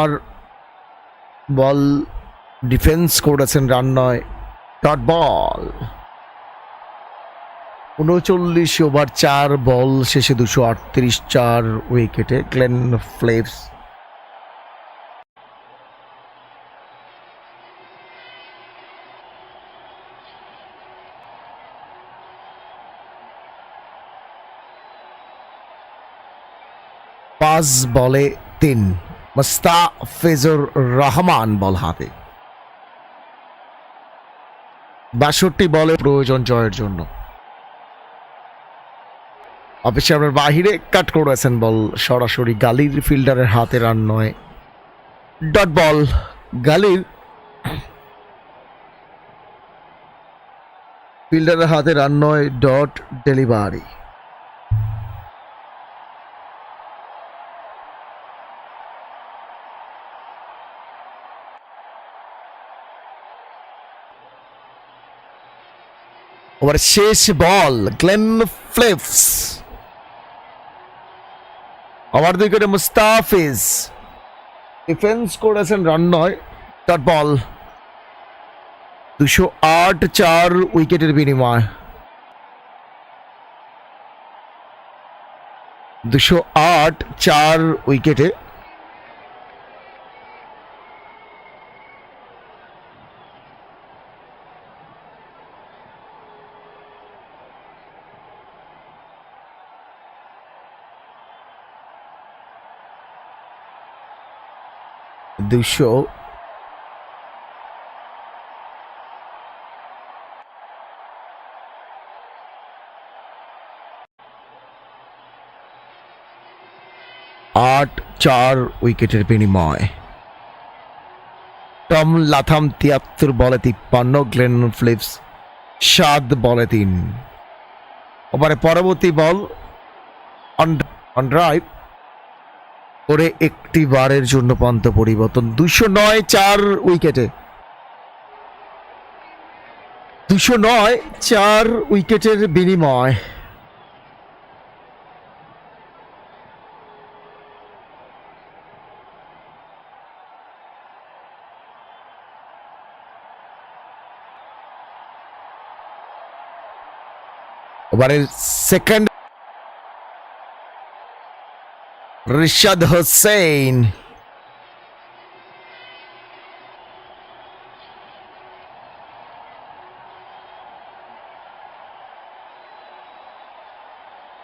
আর ball defence করেছেন run নয় dot ball. উনচল্লিশ ওভার চার বল, শেষে দুশো আটত্রিশ চার উইকেটে গ্লেন ফ্লেপস পাঁচ বলে তিন। মুস্তাফিজুর রহমান বল হাতে। বাষট্টি বলে প্রয়োজন জয়ের জন্য। অফিসারের বাহিরে কাট করেছেন বল সরাসরি গালির ফিল্ডারের হাতে রান নয়। ডট বল, গালির ফিল্ডারের হাতে রান নয় ডট ডেলিভারি। ওভার শেষ বল গ্লেন ফ্লিপস ওভার দুই করে মুস্তাফিজ ডিফেন্স করেছেন রান নয় ডট বল দুশো আট চার উইকেটের বিনিময় দুশো আট চার উইকেটে দুশো আট চার উইকেটের বিনিময় টম লাথাম তিয়াত্তর বলে তিপ্পান্ন গ্লেন ফ্লিপস সাত বলে তিন ওবারে পরবর্তী বল অন ড্রাইভ করে একটি বারের জন্য পন্ত পরিবর্তন। দুশো নয় চার উইকেটে। দুশো নয় চার উইকেটের বিনিময়। ওভারের second Rishad Hossain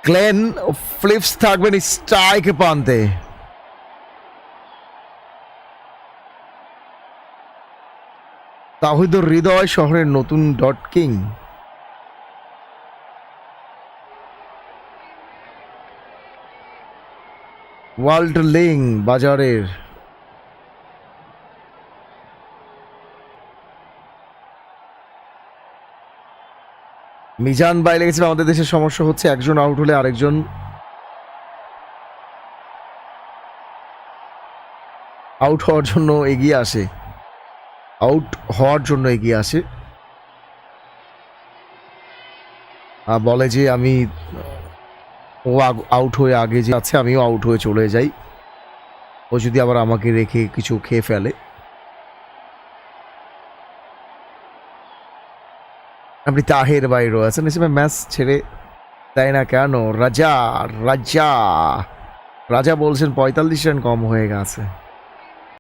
Glenn Phillips থাকবেন স্ট্রাইক প্রান্তে তাহিদুর হৃদয় শহরের নতুন ডট কিং। ওয়ার্ল্ড লিং বাজারের। মিজান বাইরে গেছিল আমাদের দেশের সমস্যা হচ্ছে একজন আউট হলে আরেকজন। আউট হওয়ার জন্য এগিয়ে আসে। আউট হওয়ার জন্য এগিয়ে আসে। বলে যে আমি ও আউট হয়ে আগে যে আছে, আমিও আউট হয়ে চলে যাই। ও যদি আবার আমাকে রেখে কিছু খেয়ে ফেলে। আপনি তাহের বাইরে আছেন হিসেবে ম্যাচ ছেড়ে তাই না কেন? রাজা রাজা। রাজা বলছেন পঁয়তাল্লিশ রান কম হয়ে গেছে।